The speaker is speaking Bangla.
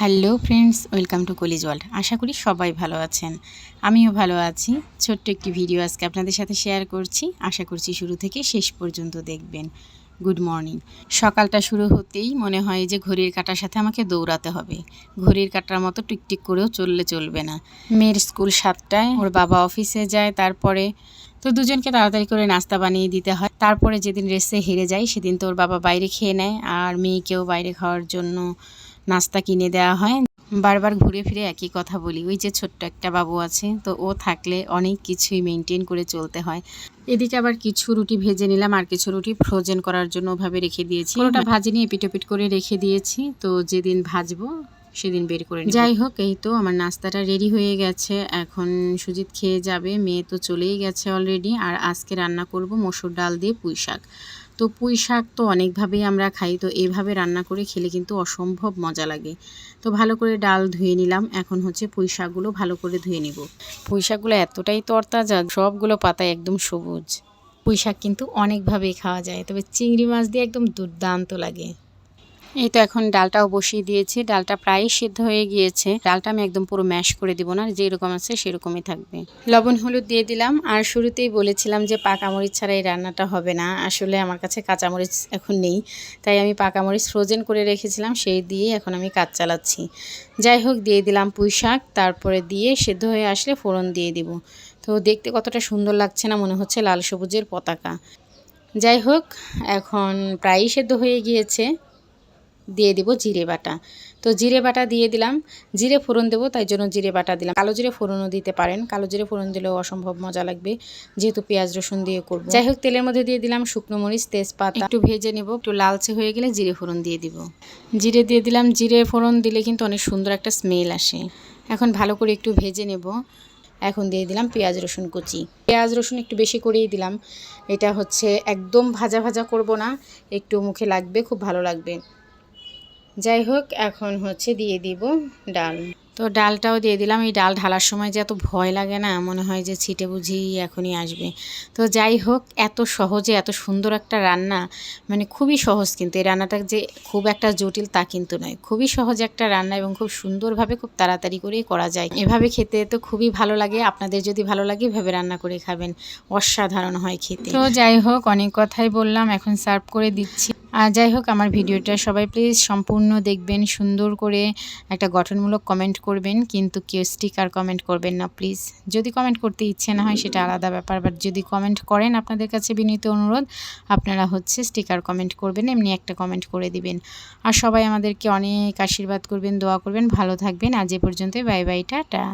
Hello friends, welcome to college world. আশা করি সবাই ভালো আছেন। আমিও ভালো আছি। ছোট্ট একটি ভিডিও আজকে আপনাদের সাথে শেয়ার করছি। আশা করছি শুরু থেকে শেষ পর্যন্ত দেখবেন। Good morning. সকালটা শুরু হতেই মনে হয় যে ঘড়ির কাটার সাথে আমাকে দৌড়াতে হবে। ঘড়ির কাটার মতো টিকটিক করেও চললে চলবে না। মেয়ের স্কুল সাতটায়, ওর বাবা অফিসে যায়, তারপরে তো দুজনকে তাড়াতাড়ি করে নাস্তা বানিয়ে দিতে হয়। তারপরে যেদিন রেসে হেরে যায়, সেদিন তোর বাবা বাইরে খেয়ে নেয় আর মেয়েকেও বাইরে খাওয়ার জন্য নাস্তা কিনে দেওয়া হয়। বারবার ঘুরে ফিরে একই কথা বলি, ওই যে ছোট্ট একটা বাবু আছে, তো ও থাকলে অনেক কিছুই মেনটেন করে চলতে হয়। এদিকে আবার কিছু রুটি ভেজে নিলাম আর কিছু রুটি ফ্রোজেন করার জন্য ওভাবে রেখে দিয়েছি। ওটা ভাজি নিয়ে করে রেখে দিয়েছি, তো যেদিন ভাজবো সেদিন বের করে যাই হোক এই তো আমার নাস্তাটা রেডি হয়ে গেছে। এখন সুজিত খেয়ে যাবে মেয়ে তো চলেই গেছে অলরেডি আর আজকে রান্না করব মসুর ডাল দিয়ে পুঁই শাক। তো পুঁই শাক তো অনেকভাবেই আমরা খাই তো এইভাবে রান্না করে খেলে কিন্তু অসম্ভব মজা লাগে। তো ভালো করে ডাল ধুয়ে নিলাম এখন হচ্ছে পুঁই শাকগুলো ভালো করে ধুয়ে নিব। পুঁই শাকগুলো এতটাই তরতাজা সবগুলো পাতায় একদম সবুজ। পুঁই শাক কিন্তু অনেকভাবেই খাওয়া যায় তবে চিংড়ি মাছ দিয়ে একদম দুর্দান্ত লাগে। এই তো এখন ডালটাও বসিয়ে দিয়েছি। ডালটা প্রায় সিদ্ধ হয়ে গিয়েছে। ডালটা আমি একদম পুরো ম্যাশ করে দিব না। যেরকম আছে সেরকমই থাকবে। লবণ হলুদ দিয়ে দিলাম। আর শুরুতেই বলেছিলাম যে পাকামরিচ ছাড়া এই রান্নাটা হবে না। আসলে আমার কাছে কাঁচামরিচ এখন নেই। তাই আমি পাকামরিচ ফ্রোজেন করে রেখেছিলাম। সেই দিয়ে এখন আমি কাজ চালাচ্ছি। যাই হোক, দিয়ে দিলাম পুঁই শাক। তারপরে দিয়ে সেদ্ধ হয়ে আসলে ফোড়ন দিয়ে দিব। তো দেখতে কতটা সুন্দর লাগছে না মনে হচ্ছে লাল সবুজের পতাকা। যাই হোক, এখন প্রায়ই সেদ্ধ হয়ে গিয়েছে। দিয়ে দিব জিরে বাটা। তো জিরে বাটা দিয়ে দিলাম। জিরে ফোড়ন দেবো, তাই জন্য জিরে বাটা দিলাম। কালো জিরে ফোড়নও দিতে পারেন। কালো জিরে ফোড়ন দিলেও অসম্ভব মজা লাগবে। যেহেতু পেঁয়াজ রসুন দিয়ে করব। যাই হোক, তেলের মধ্যে দিয়ে দিলাম শুকনো মরিচ, তেজপাতা। একটু ভেজে নেব। একটু লালচে হয়ে গেলে জিরে ফোড়ন দিয়ে দিব। জিরে দিয়ে দিলাম। জিরে ফোড়ন দিলে কিন্তু অনেক সুন্দর একটা স্মেল আসে। এখন ভালো করে একটু ভেজে নেব। এখন দিয়ে দিলাম পেঁয়াজ রসুন কুচি। পেঁয়াজ রসুন একটু বেশি করেই দিলাম। এটা হচ্ছে একদম ভাজা ভাজা করব না। একটু মুখে লাগবে, খুব ভালো লাগবে। যাই হোক এখন হচ্ছে দিয়ে দিব ডাল। তো ডালটাও দিয়ে দিলাম। এই ডাল ঢালার সময় যে এত ভয় লাগে না, মনে হয় যে ছিটে বুঝি এখনই আসবে। তো যাই হোক এত সহজে, এত সুন্দর একটা রান্না মানে খুবই সহজ কিন্তু। এই রান্নাটা যে খুব একটা জটিল তা কিন্তু নয়। খুবই সহজ একটা রান্না এবং খুব সুন্দরভাবে খুব তাড়াতাড়ি করেই করা যায়। এভাবে খেতে তো খুবই ভালো লাগে। আপনাদের যদি ভালো লাগে, এভাবে রান্না করে খাবেন। অসাধারণ হয় খেতে। তো যাই হোক অনেক কথাই বললাম। এখন সার্ভ করে দিচ্ছি। আর যাই হোক, আমার ভিডিওটা সবাই প্লিজ সম্পূর্ণ দেখবেন, সুন্দর করে একটা গঠনমূলক কমেন্ট করবেন, কিন্তু কেউ স্টিকার কমেন্ট করবেন না প্লিজ যদি কমেন্ট করতে ইচ্ছে না হয়, সেটা আলাদা ব্যাপার বাট যদি কমেন্ট করেন আপনাদের কাছে বিনীত অনুরোধ, আপনারা হচ্ছে স্টিকার কমেন্ট করবেন, এমনি একটা কমেন্ট করে দিবেন। আর সবাই আমাদেরকে অনেক আশীর্বাদ করবেন, দোয়া করবেন, ভালো থাকবেন। আজ এ পর্যন্ত বাই বাই টাটা।